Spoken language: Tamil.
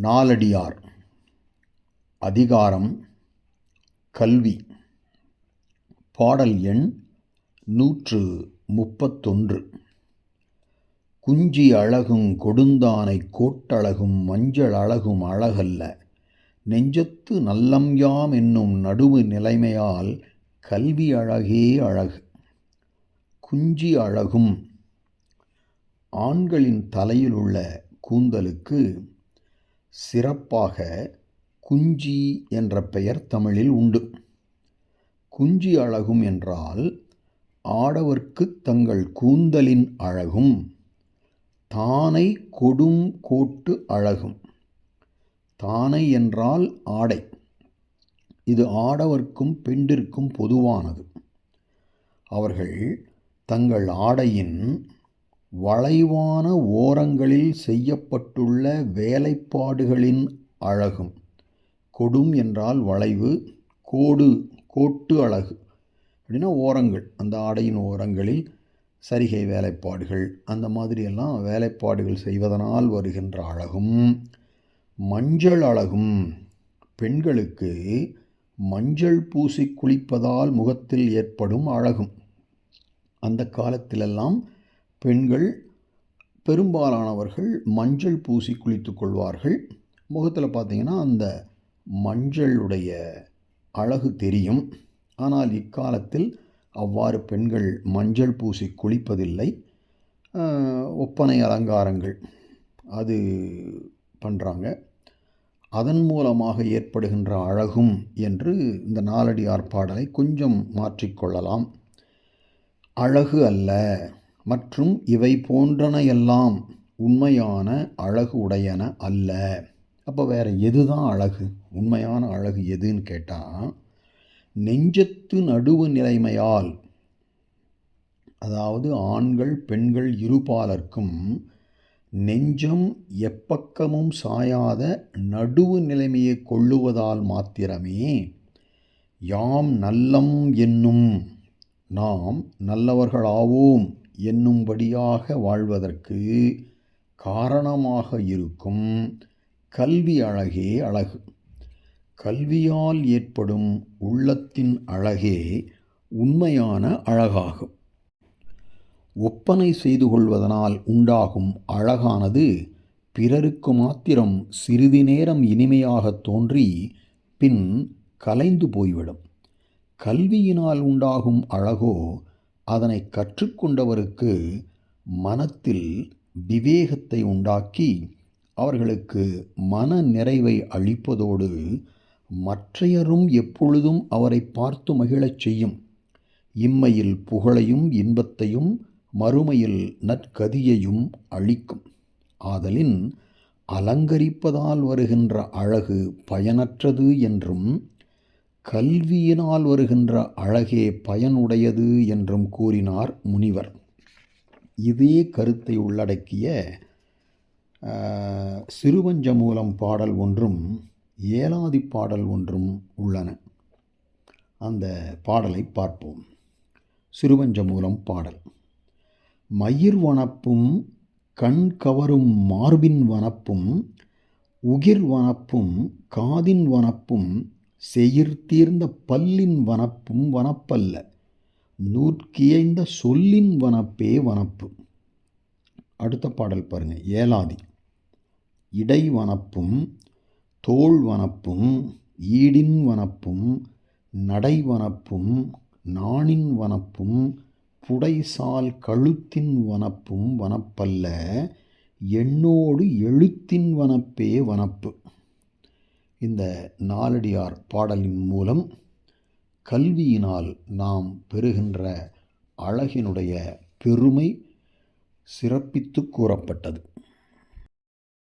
நாலடியார். அதிகாரம் கல்வி. பாடல் எண் நூற்று முப்பத்தொன்று குஞ்சி அழகும் கொடுந்தானைக் கோட்டழகும் மஞ்சள் அழகும் அழகல்ல. நெஞ்சத்து நல்லம்யாம் என்னும் நடுவு நிலைமையால் கல்வி அழகே அழகு. குஞ்சி அழகும் ஆண்களின் தலையில் உள்ள கூந்தலுக்கு சிறப்பாக குஞ்சி என்ற பெயர் தமிழில் உண்டு. குஞ்சி அழகும் என்றால் ஆடவர்க்குத் தங்கள் கூந்தலின் அழகும் தானை கொடும் கோட்டு அழகும். தானை என்றால் ஆடை. இது ஆடவர்க்கும் பெண்டிற்கும் பொதுவானது. அவர்கள் தங்கள் ஆடையின் வளைவான ஓரங்களில் செய்யப்பட்டுள்ள வேலைப்பாடுகளின் அழகும். கொடும் என்றால் வளைவு கோடு கோட்டு அழகு அப்படின்னா ஓரங்கள். அந்த ஆடையின் ஓரங்களில் சரிகை வேலைப்பாடுகள் அந்த மாதிரியெல்லாம் வேலைப்பாடுகள் செய்வதனால் வருகின்ற அழகும். மஞ்சள் அழகும். பெண்களுக்கு மஞ்சள் பூசி குளிப்பதால் முகத்தில் ஏற்படும் அழகும். அந்த காலத்திலெல்லாம் பெண்கள் பெரும்பாலானவர்கள் மஞ்சள் பூசி குளித்து கொள்வார்கள். முகத்தில் பார்த்திங்கன்னா அந்த மஞ்சளுடைய அழகு தெரியும். ஆனால் இக்காலத்தில் அவ்வாறு பெண்கள் மஞ்சள் பூசி குளிப்பதில்லை. ஒப்பனை அலங்காரங்கள் அது பண்ணுறாங்க அதன் மூலமாக ஏற்படுகின்ற அழகும் என்று இந்த நாலடி ஆர்ப்பாடலை கொஞ்சம் மாற்றிக்கொள்ளலாம் அழகு அல்ல. மற்றும் இவை போன்றனையெல்லாம் உண்மையான அழகு உடையன அல்ல. அப்போ வேறு எது தான் அழகு? உண்மையான அழகு எதுன்னு கேட்டால் நெஞ்சத்து நடுவு நிலைமையால் அதாவது ஆண்கள் பெண்கள் இருபாலர்க்கும் நெஞ்சம் எப்பக்கமும் சாயாத நடுவு நிலைமையை கொள்ளுவதால் மாத்திரமே யாம் நல்லம் என்னும் நாம் நல்லவர்களாவோம். என்னும்படியாக வாழ்வதற்கு காரணமாக இருக்கும் கல்வி அழகே அழகு. கல்வியால் ஏற்படும் உள்ளத்தின் அழகே உண்மையான அழகாகும். ஒப்பனை செய்து கொள்வதனால் உண்டாகும் அழகானது பிறருக்கு மாத்திரம் சிறிது நேரம் இனிமையாக தோன்றி பின் கலைந்து போய்விடும். கல்வியினால் உண்டாகும் அழகோ அதனை கற்றுக்கொண்டவருக்கு மனத்தில் விவேகத்தை உண்டாக்கி அவர்களுக்கு மன நிறைவை அளிப்பதோடு மற்றையரும் எப்பொழுதும் அவரை பார்த்து மகிழச் செய்யும். இம்மையில் புகழையும் இன்பத்தையும் மறுமையில் நற்கதியையும் அளிக்கும். ஆதலின் அலங்கரிப்பதால் வருகின்ற அழகு பயனற்றது என்றும் கல்வியினால் வருகின்ற அழகே பயனுடையது என்றும் கூறினார் முனிவர். இதே கருத்தை உள்ளடக்கிய சிறுவஞ்ச மூலம் பாடல் ஒன்றும் ஏலாதி பாடல் ஒன்றும் உள்ளன. அந்த பாடலை பார்ப்போம். சிறுவஞ்ச மூலம் பாடல். மயிர் வனப்பும் கண் கவரும் மார்பின் வனப்பும் உகிர் வனப்பும் காதின் வனப்பும் செயிர்த்தீர்ந்த பல்லின் வனப்பும் வனப்பல்ல நூற்கியைந்த சொல்லின் வனப்பே வனப்பு. அடுத்த பாடல் பாருங்கள் ஏலாதி. இடை வனப்பும் தோல் வனப்பும் ஈடின் வனப்பும் நடை வனப்பும் நாணின் வனப்பும் புடைசால் கழுத்தின் வனப்பும் வனப்பல்ல என்னோடு எழுத்தின் வனப்பே வனப்பு. இந்த நாலடியார் பாடலின் மூலம் கல்வியினால் நாம் பெறுகின்ற அழகினுடைய பெருமை சிறப்பித்து கூறப்பட்டது.